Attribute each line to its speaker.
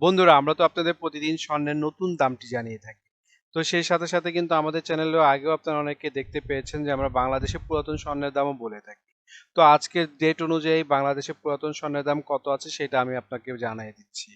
Speaker 1: বন্ধুরা, আমরা তো আপনাদের প্রতিদিন স্বর্ণের নতুন দামটি জানিয়ে থাকি। তো সেই সাথে সাথে কিন্তু আমাদের চ্যানেলেও আগেও আপনারা অনেকে দেখতে পেয়েছেন যে আমরা বাংলাদেশে পুরাতন স্বর্ণের দামও বলে থাকি। তো আজকের ডেট অনুযায়ী বাংলাদেশে পুরাতন স্বর্ণের দাম কত আছে সেটা আমি আপনাকে জানিয়ে দিচ্ছি।